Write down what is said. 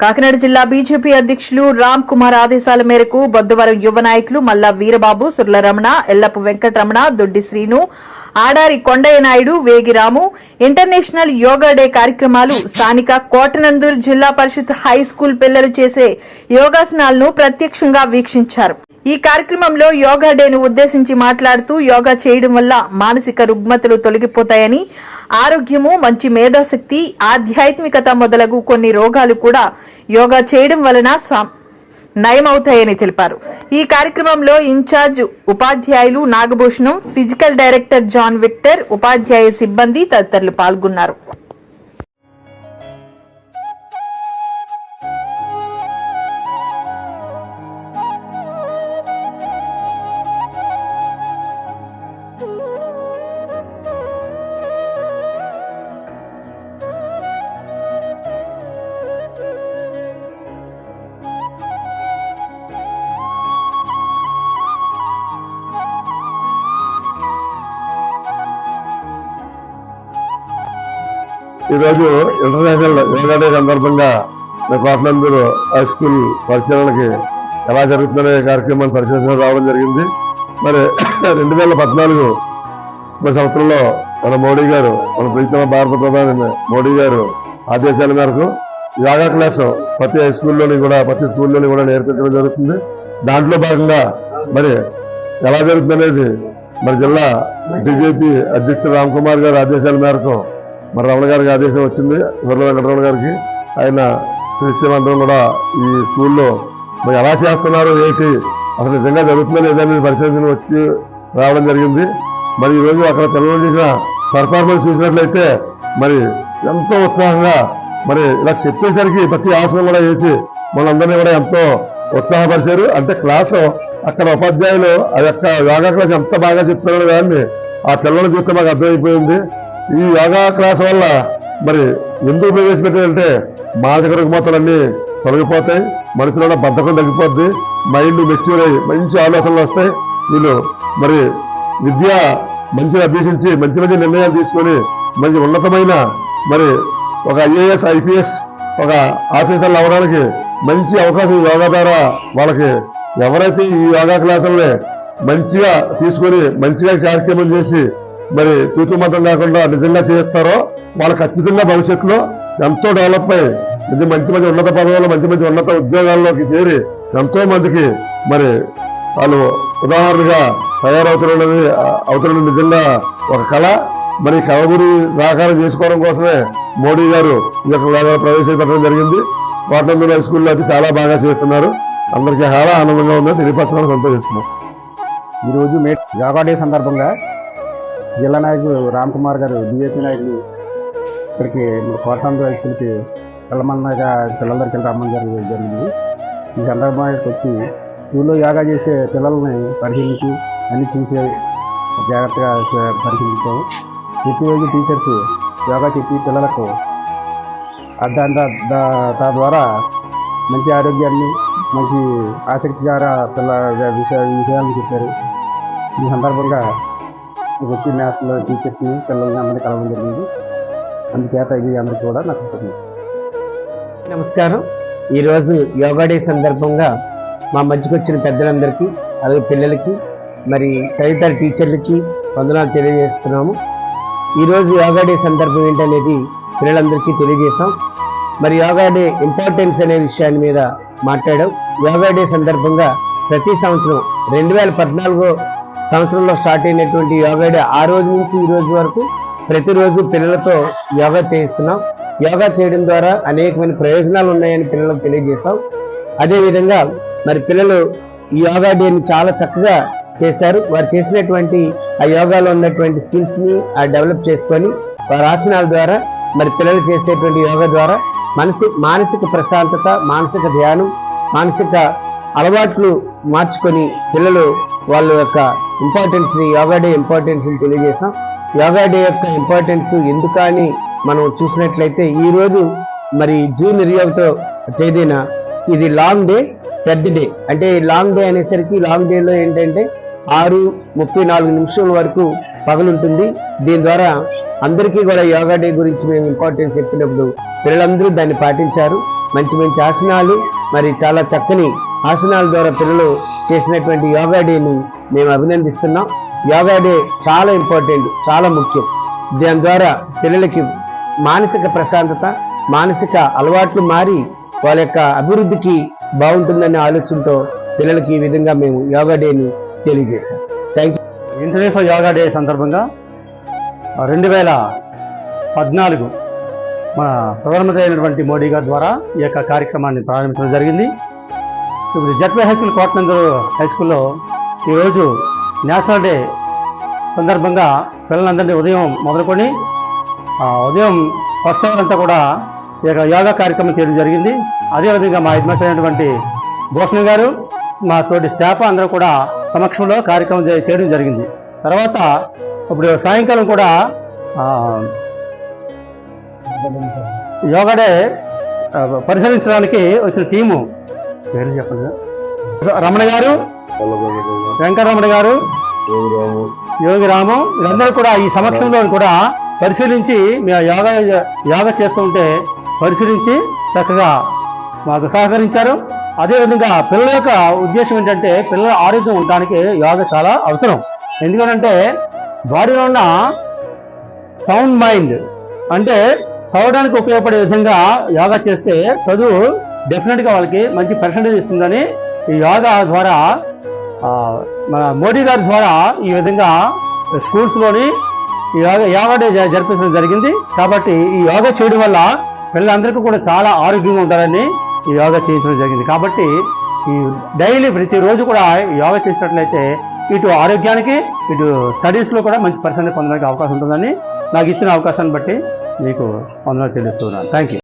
కాకినాడ జిల్లా బీజేపీ అధ్యక్షులు రామ్ కుమార్ ఆదేశాల మేరకు బొద్దవరం యువ నాయకులు Malla Veerababu Surlaramana Ellapu Venkataramana Doddi Srinu Adari Kondaiah Naidu Vegiramu international yoga day కార్యక్రమాలు స్థానిక కోటనందూరు జిల్లా పరిషత్ హై స్కూల్ పిల్లలు చేసే యోగాసనాలను ప్రత్యక్షంగా వీక్షించారు. ఈ కార్యక్రమంలో యోగా డేను ఉద్దేశించి మాట్లాడుతూ యోగా చేయడం వల్ల మానసిక రుగ్మతలు తొలగిపోతాయని ఆరోగ్యము మంచి మేధాశక్తి ఆధ్యాత్మికత మొదలగు కొన్ని రోగాలు కూడా యోగా చేయడం వలన నయమవుతాయని తెలిపారు. ఈ కార్యక్రమంలో ఇన్ఛార్జ్ ఉపాధ్యాయులు Nagabhushanam physical director John Victor ఉపాధ్యాయ సిబ్బంది తదితరులు పాల్గొన్నారు. ఈరోజు ఇంటర్నేషనల్ యోగా డే సందర్భంగా మీ కోటనందూరు హై స్కూల్ పరిశీలనకి ఎలా జరుగుతుందనే కార్యక్రమాన్ని పరిశీలించడం రావడం జరిగింది. మరి రెండు వేల పద్నాలుగు సంవత్సరంలో మన మోడీ గారు మన ప్రీతమ భారత ప్రధాని మోడీ గారు ఆదేశాల మేరకు యోగా క్లాస్ ప్రతి హై స్కూల్లోని కూడా ప్రతి స్కూల్లోని కూడా నేర్పించడం జరుగుతుంది. దాంట్లో భాగంగా మరి ఎలా జరుగుతుందనేది మరి జిల్లా బీజేపీ అధ్యక్షుడు రామ్ కుమార్ గారు ఆదేశాల మేరకు మరి రమణ గారికి ఆదేశం వచ్చింది. వర్ల వెంకటరమణ గారికి. ఆయన క్రిస్టియన్ కూడా ఈ స్కూల్లో మరి ఎలా చేస్తున్నారు ఏంటి అసలు నిజంగా జరుగుతుందో లేదని పరిశోధన వచ్చి రావడం జరిగింది. మరి ఈరోజు అక్కడ పిల్లలు చేసిన పర్ఫార్మెన్స్ చూసినట్లయితే మరి ఎంతో ఉత్సాహంగా మరి ఇలా చెప్పేసరికి ప్రతి ఆసనం కూడా వేసి మనందరినీ కూడా ఎంతో ఉత్సాహపరిచారు. అంటే క్లాసు అక్కడ ఉపాధ్యాయులు ఆ యొక్క యోగా క్లాస్ ఎంత బాగా చెప్తున్నారో దాన్ని ఆ పిల్లలు చూస్తే మాకు అర్థమైపోయింది. ఈ యోగా క్లాస్ వల్ల మరి ఎందుకు ప్రవేశపెట్టారంటే మానసిక రుగ్మతలన్నీ తొలగిపోతాయి మనుషులో బద్ధకం తగ్గిపోద్ది మైండ్ మెచ్యూర్ అయ్యి మంచి ఆలోచనలు వస్తాయి. వీళ్ళు మరి విద్య మంచిగా అభ్యసించి మంచి మంచి నిర్ణయాలు తీసుకొని మంచి ఉన్నతమైన మరి ఒక ఐఏఎస్ ఐపీఎస్ ఒక ఆఫీసర్లు అవ్వడానికి మంచి అవకాశం ఈ యోగా ద్వారా వాళ్ళకి ఎవరైతే ఈ యోగా క్లాసుల్ని మంచిగా తీసుకొని మంచిగా కార్యక్రమం చేసి మరి తూతు మతం లేకుండా నిజంగా చేస్తారో వాళ్ళు ఖచ్చితంగా భవిష్యత్తులో ఎంతో డెవలప్ అయ్యి నిజం మంచి మంచి ఉన్నత పదవులు మంచి మంచి ఉన్నత ఉద్యోగాల్లోకి చేరి ఎంతో మందికి మరి వాళ్ళు ఉదాహరణగా తయారవుతున్నది అవుతున్న నిజంగా ఒక కళ. మరి ఈ కళ గురి సాకారం చేసుకోవడం కోసమే మోడీ గారు ఈ యొక్క విధానాలు ప్రవేశపెట్టడం జరిగింది. కోటనందూరు హై స్కూల్లో అయితే చాలా బాగా చేస్తున్నారు. అందరికీ చాలా ఆనందంగా ఉందని తెలియపరచడం సంతోషిస్తున్నాం. ఈరోజు మే యోగా డే సందర్భంగా జిల్లా నాయకులు రామ్ కుమార్ గారు బీజేపీ నాయకులు ఇక్కడికి కోటాంధ్ర హై స్కూల్కి పిల్లమన్నగా పిల్లలందరికీ రమ్మని జరిగి జరిగింది. ఈ సందర్భంగా వచ్చి స్కూల్లో యోగా చేసే పిల్లల్ని పరిశీలించి అన్ని చూసి జాగ్రత్తగా చే- పరిశీలించాము ప్రతిరోజు టీచర్స్ యోగా చెప్పి పిల్లలకు ఆ దాని దా- తద్వారా మంచి ఆరోగ్యాన్ని మంచి ఆసక్తికర పిల్ల విషయ విషయాలను చెప్పారు. ఈ సందర్భంగా మీకు వచ్చి మ్యాథ్స్లో టీచర్స్ని పిల్లల్ని అందరినీ కలవడం జరిగింది. అందుచేత ఇది అందరికీ కూడా నాకు నమస్కారం. ఈరోజు యోగా డే సందర్భంగా మా మధ్యకి వచ్చిన పెద్దలందరికీ అలాగే పిల్లలకి మరి తదితర టీచర్లకి వందనాలు తెలియజేస్తున్నాము. ఈరోజు యోగా డే సందర్భం ఏంటనేది పిల్లలందరికీ తెలియజేశాం. మరి యోగా డే ఇంపార్టెన్స్ అనే విషయాన్ని మీద మాట్లాడాం. యోగా డే సందర్భంగా ప్రతి సంవత్సరం రెండు వేల పద్నాలుగో సంవత్సరంలో స్టార్ట్ అయినటువంటి యోగా డే ఆ రోజు నుంచి ఈ రోజు వరకు ప్రతిరోజు పిల్లలతో యోగా చేయిస్తున్నాం. యోగా చేయడం ద్వారా అనేకమైన ప్రయోజనాలు ఉన్నాయని పిల్లలకు తెలియజేశాం. అదేవిధంగా మరి పిల్లలు ఈ యోగా డేని చాలా చక్కగా చేశారు. వారు చేసినటువంటి ఆ యోగాలో ఉన్నటువంటి స్కిల్స్ని ఆ డెవలప్ చేసుకొని వారి ఆసనాల ద్వారా మరి పిల్లలు చేసేటువంటి యోగా ద్వారా మనసి మానసిక ప్రశాంతత మానసిక ధ్యానం మానసిక అలవాట్లు మార్చుకొని పిల్లలు వాళ్ళ యొక్క ఇంపార్టెన్స్ని యోగా డే ఇంపార్టెన్స్ని తెలియజేసాం యోగా డే యొక్క ఇంపార్టెన్స్ ఎందుకని మనం చూసినట్లయితే ఈ రోజు మరి జూన్ ఇరవై ఒకటో తేదీన ఇది లాంగ్ డే పెద్ద డే. అంటే లాంగ్ డే అనేసరికి లాంగ్ డేలో ఏంటంటే ఆరు ముప్పై నాలుగు నిమిషాల వరకు పగలుంటుంది. దీని ద్వారా అందరికీ కూడా యోగా డే గురించి మేము ఇంపార్టెన్స్ చెప్పినప్పుడు పిల్లలందరూ దాన్ని పాటించారు. మంచి మంచి ఆసనాలు మరి చాలా చక్కని ఆసనాల ద్వారా పిల్లలు చేసినటువంటి యోగా డేని మేము అభినందిస్తున్నాం. యోగా డే చాలా ఇంపార్టెంట్ చాలా ముఖ్యం. దాని ద్వారా పిల్లలకి మానసిక ప్రశాంతత మానసిక అలవాట్లు మారి వాళ్ళ యొక్క అభివృద్ధికి బాగుంటుందనే ఆలోచనతో పిల్లలకి ఈ విధంగా మేము యోగా డేని తెలియజేశాం. Thank you international yoga day సందర్భంగా రెండు వేల పద్నాలుగు మన ప్రధానమంత్రి అయినటువంటి మోడీ గారి ద్వారా ఈ యొక్క కార్యక్రమాన్ని ప్రారంభించడం జరిగింది. ఇప్పుడు ZP high school Kotanandur high స్కూల్లో ఈరోజు నేషనల్ డే సందర్భంగా పిల్లలందరినీ ఉదయం మొదలుకొని ఉదయం ఫస్ట్ అవర్ అంతా కూడా ఈ యొక్క యోగా కార్యక్రమం చేయడం జరిగింది. అదేవిధంగా మా హెడ్ అయినటువంటి భూషణ్ గారు మా తోటి స్టాఫ్ అందరూ కూడా సమక్షంలో కార్యక్రమం చేయడం జరిగింది. తర్వాత ఇప్పుడు సాయంకాలం కూడా యోగా డే పరిశీలించడానికి వచ్చిన టీము పేరు చెప్పండి రమణ గారు వెంకటరమణ గారు యోగి రాము వీళ్ళందరూ కూడా ఈ సమక్షంలో కూడా పరిశీలించి మేము యోగా యోగా చేస్తూ ఉంటే పరిశీలించి చక్కగా మాకు సహకరించారు. అదేవిధంగా పిల్లల యొక్క ఉద్దేశం ఏంటంటే పిల్లల ఆరోగ్యం ఉండడానికి యోగా చాలా అవసరం. ఎందుకంటే బాడీలో ఉన్న సౌండ్ మైండ్ అంటే చదవడానికి ఉపయోగపడే విధంగా యోగా చేస్తే చదువు డెఫినెట్గా వాళ్ళకి మంచి పర్సంటేజ్ ఇస్తుందని ఈ యోగా ద్వారా మన మోడీ గారి ద్వారా ఈ విధంగా స్కూల్స్లోని ఈ యోగా యోగా డే జరిపించడం జరిగింది. కాబట్టి ఈ యోగా చేయడం వల్ల పిల్లలందరికీ కూడా చాలా ఆరోగ్యంగా ఉంటారని ఈ యోగా చేయించడం జరిగింది. కాబట్టి ఈ డైలీ ప్రతిరోజు కూడా ఈ యోగా చేసినట్లయితే ఇటు ఆరోగ్యానికి ఇటు స్టడీస్లో కూడా మంచి పర్సెంట్ పొందడానికి అవకాశం ఉంటుందని నాకు ఇచ్చిన అవకాశాన్ని బట్టి మీకు వందనాలు చెల్లిస్తున్నాను థ్యాంక్ యూ